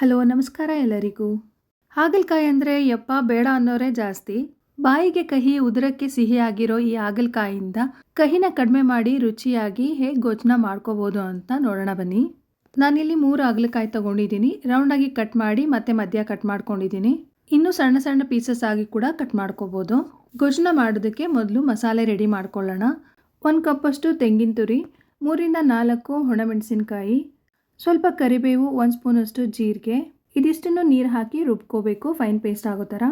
Hello, ನಮಸ್ಕಾರ ಎಲ್ಲರಿಗೂ. ಹಾಗಲಕಾಯಿ ಅಂದರೆ ಯಪ್ಪ, ಬೇಡ ಅನ್ನೋರೇ ಜಾಸ್ತಿ. ಬಾಯಿಗೆ ಕಹಿ, ಉದರಕ್ಕೆ ಸಿಹಿಯಾಗಿರೋ ಈ ಹಾಗಲಕಾಯಿಯಿಂದ ಕಹಿನ ಕಡಿಮೆ ಮಾಡಿ ರುಚಿಯಾಗಿ ಹೇಗೆ ಗೋಚನ ಮಾಡ್ಕೋಬೋದು ಅಂತ ನೋಡೋಣ ಬನ್ನಿ. ನಾನಿಲ್ಲಿ ಮೂರು ಹಾಗಲಕಾಯಿ ತೊಗೊಂಡಿದ್ದೀನಿ. ರೌಂಡಾಗಿ ಕಟ್ ಮಾಡಿ ಮತ್ತೆ ಮಧ್ಯ ಕಟ್ ಮಾಡ್ಕೊಂಡಿದ್ದೀನಿ. ಇನ್ನೂ ಸಣ್ಣ ಸಣ್ಣ ಪೀಸಸ್ ಆಗಿ ಕೂಡ ಕಟ್ ಮಾಡ್ಕೋಬೋದು. ಗೊಜ್ಜನ ಮಾಡೋದಕ್ಕೆ ಮೊದಲು ಮಸಾಲೆ ರೆಡಿ ಮಾಡ್ಕೊಳ್ಳೋಣ. ಒಂದು ಕಪ್ಪಷ್ಟು ತೆಂಗಿನ ತುರಿ, ಮೂರಿಂದ ನಾಲ್ಕು ಒಣಮೆಣಸಿನ್ಕಾಯಿ ಸ್ವಲ್ಪ ಕರಿಬೇವು ಒಂದು ಸ್ಪೂನಷ್ಟು ಜೀರಿಗೆ, ಇದಿಷ್ಟನ್ನು ನೀರು ಹಾಕಿ ರುಬ್ಕೋಬೇಕು ಫೈನ್ ಪೇಸ್ಟ್ ಆಗೋ ಥರ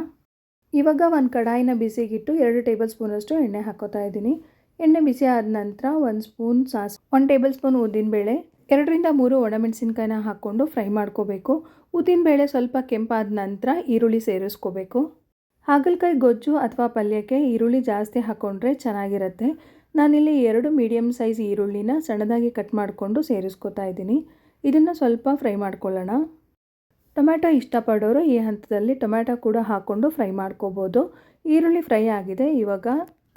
ಇವಾಗ ಒಂದು ಕಡಾಯಿನ ಬಿಸಿಗಿಟ್ಟು ಎರಡು ಟೇಬಲ್ ಸ್ಪೂನಷ್ಟು ಎಣ್ಣೆ ಹಾಕೋತಾ ಇದ್ದೀನಿ. ಎಣ್ಣೆ ಬಿಸಿ ಆದ ನಂತರ ಒಂದು ಸ್ಪೂನ್ ಸಾಸ್ ಒನ್ ಟೇಬಲ್ ಸ್ಪೂನ್ ಉದ್ದಿನಬೇಳೆ ಎರಡರಿಂದ ಮೂರು ಒಣಮೆಣಸಿನ್ಕಾಯಿನ ಹಾಕ್ಕೊಂಡು ಫ್ರೈ ಮಾಡ್ಕೋಬೇಕು. ಉದ್ದಿನಬೇಳೆ ಸ್ವಲ್ಪ ಕೆಂಪಾದ ನಂತರ ಈರುಳ್ಳಿ ಸೇರಿಸ್ಕೋಬೇಕು. ಹಾಗಲಕಾಯಿ ಗೊಜ್ಜು ಅಥವಾ ಪಲ್ಯಕ್ಕೆ ಈರುಳ್ಳಿ ಜಾಸ್ತಿ ಹಾಕ್ಕೊಂಡ್ರೆ ಚೆನ್ನಾಗಿರುತ್ತೆ. ನಾನಿಲ್ಲಿ ಎರಡು ಮೀಡಿಯಮ್ ಸೈಜ್ ಈರುಳ್ಳಿನ ಸಣ್ಣದಾಗಿ ಕಟ್ ಮಾಡಿಕೊಂಡು ಸೇರಿಸ್ಕೋತಾ ಇದ್ದೀನಿ. ಇದನ್ನು ಸ್ವಲ್ಪ ಫ್ರೈ ಮಾಡ್ಕೊಳ್ಳೋಣ. ಟೊಮ್ಯಾಟೊ ಇಷ್ಟಪಡೋರು ಈ ಹಂತದಲ್ಲಿ ಟೊಮ್ಯಾಟೊ ಕೂಡ ಹಾಕ್ಕೊಂಡು ಫ್ರೈ ಮಾಡ್ಕೋಬೋದು. ಈರುಳ್ಳಿ ಫ್ರೈ ಆಗಿದೆ. ಇವಾಗ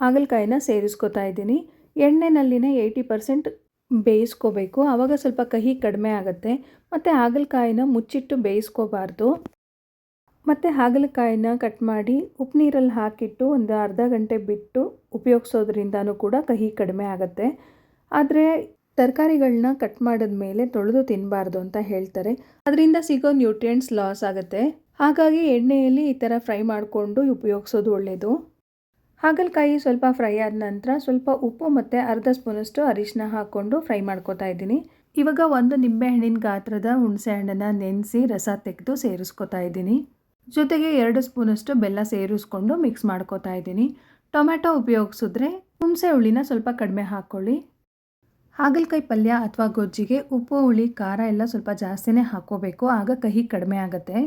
ಹಾಗಲಕಾಯಿನ ಸೇರಿಸ್ಕೊತಾ ಇದ್ದೀನಿ. ಎಣ್ಣೆನಲ್ಲಿನೇ ಏಯ್ಟಿ ಪರ್ಸೆಂಟ್ ಬೇಯಿಸ್ಕೋಬೇಕು. ಆವಾಗ ಸ್ವಲ್ಪ ಕಹಿ ಕಡಿಮೆ ಆಗುತ್ತೆ. ಮತ್ತು ಹಾಗಲಕಾಯಿನ ಮುಚ್ಚಿಟ್ಟು ಬೇಯಿಸ್ಕೋಬಾರ್ದು. ಮತ್ತು ಹಾಗಲಕಾಯಿನ ಕಟ್ ಮಾಡಿ ಉಪ್ಪು ನೀರಲ್ಲಿ ಹಾಕಿಟ್ಟು ಒಂದು ಅರ್ಧ ಗಂಟೆ ಬಿಟ್ಟು ಉಪಯೋಗಿಸೋದ್ರಿಂದನೂ ಕೂಡ ಕಹಿ ಕಡಿಮೆ ಆಗುತ್ತೆ. ಆದರೆ ತರಕಾರಿಗಳನ್ನ ಕಟ್ ಮಾಡಿದ ಮೇಲೆ ತೊಳೆದು ತಿನ್ನಬಾರ್ದು ಅಂತ ಹೇಳ್ತಾರೆ. ಅದರಿಂದ ಸಿಗೋ ನ್ಯೂಟ್ರಿಯೆಂಟ್ಸ್ ಲಾಸ್ ಆಗುತ್ತೆ. ಹಾಗಾಗಿ ಎಣ್ಣೆಯಲ್ಲಿ ಈ ಥರ ಫ್ರೈ ಮಾಡಿಕೊಂಡು ಉಪಯೋಗಿಸೋದು ಒಳ್ಳೆಯದು ಹಾಗಲಕಾಯಿ ಸ್ವಲ್ಪ ಫ್ರೈ ಆದ ನಂತರ ಸ್ವಲ್ಪ ಉಪ್ಪು ಮತ್ತು ಅರ್ಧ ಸ್ಪೂನಷ್ಟು ಅರಿಶಿನ ಹಾಕ್ಕೊಂಡು ಫ್ರೈ ಮಾಡ್ಕೋತಾ ಇದ್ದೀನಿ. ಇವಾಗ ಒಂದು ನಿಂಬೆಹಣ್ಣಿನ ಗಾತ್ರದ ಹುಣಸೆ ಹಣ್ಣನ್ನು ನೆನೆಸಿ ರಸ ತೆಗೆದು ಸೇರಿಸ್ಕೊತಾ ಇದ್ದೀನಿ. ಜೊತೆಗೆ ಎರಡು ಸ್ಪೂನಷ್ಟು ಬೆಲ್ಲ ಸೇರಿಸ್ಕೊಂಡು ಮಿಕ್ಸ್ ಮಾಡ್ಕೋತಾ ಇದ್ದೀನಿ. ಟೊಮ್ಯಾಟೊ ಉಪಯೋಗಿಸಿದ್ರೆ ಹುಣಸೆ ಹುಳಿನ ಸ್ವಲ್ಪ ಕಡಿಮೆ ಹಾಕ್ಕೊಳ್ಳಿ ಹಾಗಲಕಾಯಿ ಪಲ್ಯ ಅಥವಾ ಗೊಜ್ಜಿಗೆ ಉಪ್ಪು, ಹುಳಿ, ಖಾರ ಎಲ್ಲ ಸ್ವಲ್ಪ ಜಾಸ್ತಿನೇ ಹಾಕೋಬೇಕು ಆಗ ಕಹಿ ಕಡಿಮೆ ಆಗುತ್ತೆ.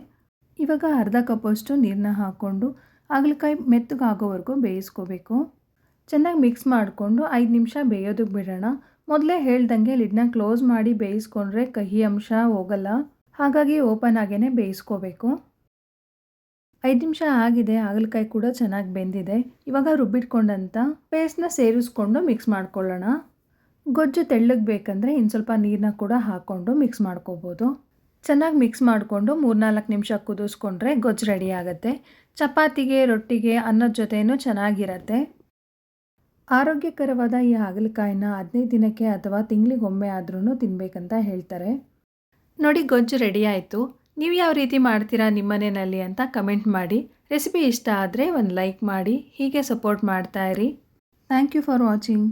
ಇವಾಗ ಅರ್ಧ ಕಪ್ಪಷ್ಟು ನೀರನ್ನ ಹಾಕ್ಕೊಂಡು ಹಾಗಲಕಾಯಿ ಮೆತ್ತಗಾಗೋವರೆಗೂ ಬೇಯಿಸ್ಕೋಬೇಕು. ಚೆನ್ನಾಗಿ ಮಿಕ್ಸ್ ಮಾಡಿಕೊಂಡು ಐದು ನಿಮಿಷ ಬೇಯೋದಕ್ಕೆ ಬಿಡೋಣ. ಮೊದಲೇ ಹೇಳ್ದಂಗೆ ಲಿಡ್ನ ಕ್ಲೋಸ್ ಮಾಡಿ ಬೇಯಿಸ್ಕೊಂಡ್ರೆ ಕಹಿ ಅಂಶ ಹೋಗಲ್ಲ. ಹಾಗಾಗಿ ಓಪನ್ ಆಗೇ ಬೇಯಿಸ್ಕೋಬೇಕು. ಐದು ನಿಮಿಷ ಆಗಿದೆ, ಹಾಗಲಕಾಯಿ ಕೂಡ ಚೆನ್ನಾಗಿ ಬೆಂದಿದೆ. ಇವಾಗ ರುಬ್ಬಿಟ್ಕೊಂಡಂಥ ಪೇಸ್ಟ್ನ ಸೇರಿಸ್ಕೊಂಡು ಮಿಕ್ಸ್ ಮಾಡ್ಕೊಳ್ಳೋಣ. ಗೊಜ್ಜು ತೆಳ್ಳಗೆ ಬೇಕಂದರೆ ಇನ್ನು ಸ್ವಲ್ಪ ನೀರನ್ನ ಕೂಡ ಹಾಕ್ಕೊಂಡು ಮಿಕ್ಸ್ ಮಾಡ್ಕೋಬೋದು. ಚೆನ್ನಾಗಿ ಮಿಕ್ಸ್ ಮಾಡಿಕೊಂಡು ಮೂರ್ನಾಲ್ಕು ನಿಮಿಷ ಕುದಿಸ್ಕೊಂಡ್ರೆ ಗೊಜ್ಜು ರೆಡಿ ಆಗುತ್ತೆ. ಚಪಾತಿಗೆ, ರೊಟ್ಟಿಗೆ, ಅನ್ನದ ಜೊತೆಯೂ ಚೆನ್ನಾಗಿರತ್ತೆ. ಆರೋಗ್ಯಕರವಾದ ಈ ಹಾಗಲಕಾಯಿನ ಹದಿನೈದು ದಿನಕ್ಕೆ ಅಥವಾ ತಿಂಗಳಿಗೊಮ್ಮೆ ಆದ್ರೂ ತಿನ್ನಬೇಕಂತ ಹೇಳ್ತಾರೆ. ನೋಡಿ ಗೊಜ್ಜು ರೆಡಿ ಆಯಿತು. ನೀವು ಯಾವ ರೀತಿ ಮಾಡ್ತೀರಾ ನಿಮ್ಮನೆಯಲ್ಲಿ ಅಂತ ಕಮೆಂಟ್ ಮಾಡಿ. ರೆಸಿಪಿ ಇಷ್ಟ ಆದರೆ ಒಂದು ಲೈಕ್ ಮಾಡಿ. ಹೀಗೆ ಸಪೋರ್ಟ್ ಮಾಡ್ತಾಯಿರಿ ಥ್ಯಾಂಕ್ ಯು ಫಾರ್ ವಾಚಿಂಗ್